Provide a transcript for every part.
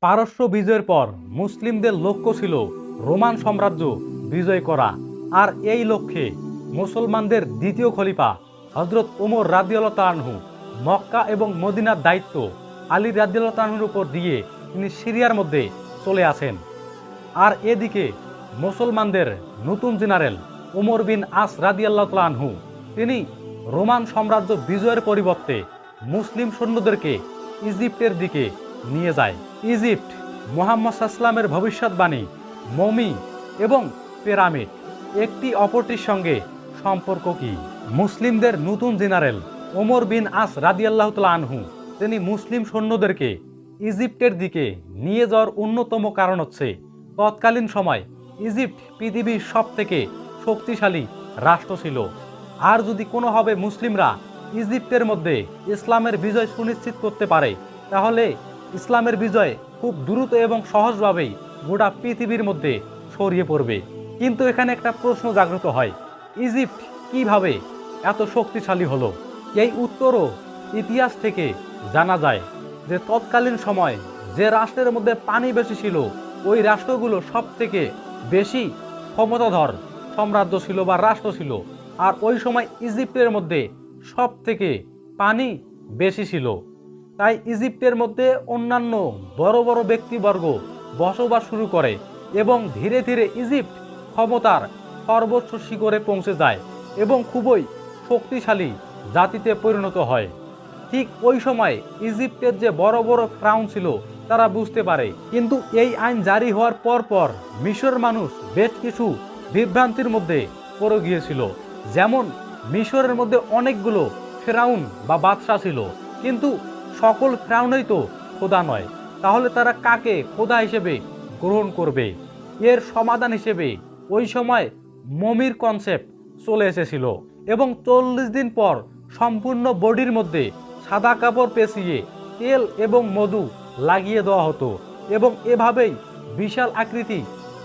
পারস্য বিজয়ের পর মুসলিমদের লক্ষ্য ছিল রোমান সাম্রাজ্য বিজয় করা। আর এই লক্ষ্যে মুসলমানদের দ্বিতীয় খলিফা হজরত ওমর রাদিয়াল্লাহু তাআলাহু মক্কা এবং মদিনার দায়িত্ব আলী রাদিয়াল্লাহু তাআলাহুর উপর দিয়ে তিনি সিরিয়ার মধ্যে চলে আসেন। আর এদিকে মুসলমানদের নতুন জেনারেল ওমর বিন আস রাদিয়াল্লাহু তিনি রোমান সাম্রাজ্য বিজয়ের পরিবর্তে মুসলিম সৈন্যদেরকে ইজিপ্টের দিকে নিয়ে যায়। ইজিপ্ট, মোহাম্মদ সাল্লামের ভবিষ্যৎবাণী, মমি এবং পিরামিড। একটি অপরটির সঙ্গে সম্পর্ক কি? মুসলিমদের নতুন জেনারেল ওমর বিন আস রাদিয়াল্লাহ আনহু, তিনি মুসলিম সৈন্যদেরকে ইজিপ্টের দিকে নিয়ে যাওয়ার অন্যতম কারণ হচ্ছে, তৎকালীন সময় ইজিপ্ট পৃথিবীর সব থেকে শক্তিশালী রাষ্ট্র ছিল। আর যদি কোনোভাবে মুসলিমরা ইজিপ্টের মধ্যে ইসলামের বিজয় সুনিশ্চিত করতে পারে, তাহলে ইসলামের বিজয় খুব দ্রুত এবং সহজভাবেই গোটা পৃথিবীর মধ্যে ছড়িয়ে পড়বে। কিন্তু এখানে একটা প্রশ্ন জাগ্রত হয়, ইজিপ্ট কীভাবে এত শক্তিশালী হলো? এই উত্তরও ইতিহাস থেকে জানা যায় যে তৎকালীন সময় যে রাষ্ট্রের মধ্যে পানি বেশি ছিল, ওই রাষ্ট্রগুলো সব থেকে বেশি ক্ষমতাধর সাম্রাজ্য ছিল বা রাষ্ট্র ছিল। আর ওই সময় ইজিপ্টের মধ্যে সব থেকে পানি বেশি ছিল। তাই ইজিপ্টের মধ্যে অন্যান্য বড় বড় ব্যক্তিবর্গ বসবাস শুরু করে এবং ধীরে ধীরে ইজিপ্ট ক্ষমতার সর্বোচ্চ শিখরে পৌঁছে যায় এবং খুবই শক্তিশালী জাতিতে পরিণত হয়। ঠিক ওই সময় ইজিপ্টের যে বড় বড় ক্রাউন ছিল তারা বুঝতে পারে। কিন্তু এই আইন জারি হওয়ার পর পর মিশর মানুষ বেশ কিছু বিভ্রান্তির মধ্যে পড়ে গিয়েছিল। যেমন মিশরের মধ্যে অনেকগুলো ফেরাউন বা বাদশাহ ছিল। কিন্তু সকল ফেরাউনই তো খোদা নয়। তাহলে তারা কাকে খোদা হিসেবে গ্রহণ করবে? এর সমাধান হিসেবে ওই সময় মমির কনসেপ্ট চলে এসেছিল এবং চল্লিশ দিন পর সম্পূর্ণ বডির মধ্যে সাদা কাপড় পেঁচিয়ে তেল এবং মধু লাগিয়ে দেওয়া হতো এবং এভাবেই বিশাল আকৃতি,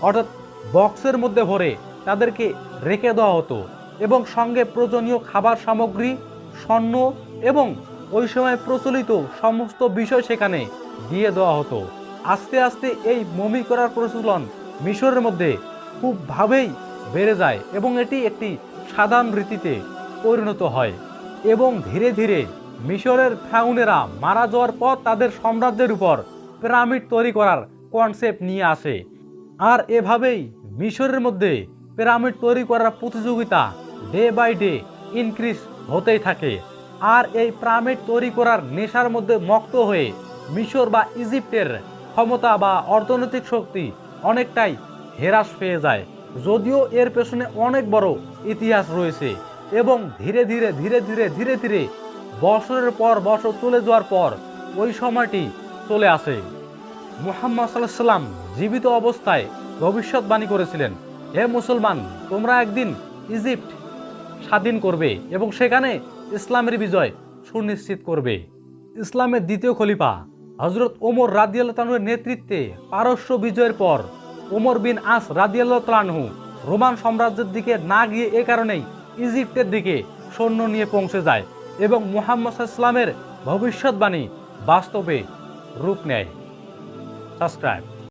অর্থাৎ বক্সের মধ্যে ভরে তাদেরকে রেখে দেওয়া হতো এবং সঙ্গে প্রয়োজনীয় খাবার সামগ্রী, স্বর্ণ এবং ওই সময় প্রচলিত সমস্ত বিষয় সেখানে দিয়ে দেওয়া হতো। আস্তে আস্তে এই মমি করার প্রচলন মিশরের মধ্যে খুবভাবেই বেড়ে যায় এবং এটি একটি সাধারণ রীতিতে পরিণত হয় এবং ধীরে ধীরে মিশরের ফ্রাউনেরা মারা যাওয়ার পর তাদের সাম্রাজ্যের উপর পিরামিড তৈরি করার কনসেপ্ট নিয়ে আসে। আর এভাবেই মিশরের মধ্যে পিরামিড তৈরি করার প্রতিযোগিতা ডে বাই ডে ইনক্রিজ হতেই থাকে। আর এই পিরামিড তৈরি করার নেশার মধ্যে মক্ত হয়ে মিশর বা ইজিপ্টের ক্ষমতা বা অর্থনৈতিক শক্তি অনেকটাই হেরাস পেয়ে যায়। যদিও এর পেছনে অনেক বড় ইতিহাস রয়েছে এবং ধীরে ধীরে ধীরে ধীরে ধীরে ধীরে বছরের পর বছর চলে যাওয়ার পর ওই সময়টি চলে আসে। মুহাম্মদ সাল্লাহ সাল্লাম জীবিত অবস্থায় ভবিষ্যৎবাণী করেছিলেন, হে মুসলমান, তোমরা একদিন ইজিপ্ট স্বাধীন করবে এবং সেখানে ইসলামের বিজয় সুনিশ্চিত করবে। ইসলামের দ্বিতীয় খলিফা হজরত ওমর রাদিয়াল্লাহ তালুর নেতৃত্বে পারস্য বিজয়ের পর ওমর বিন আস রাদিয়াল্লাহ রোমান সাম্রাজ্যের দিকে না গিয়ে এ কারণেই ইজিপ্টের দিকে সৈন্য নিয়ে পৌঁছে যায় এবং মুহাম্মদ ইসলামের ভবিষ্যৎবাণী বাস্তবে রূপ নেয়। সাবস্ক্রাইব।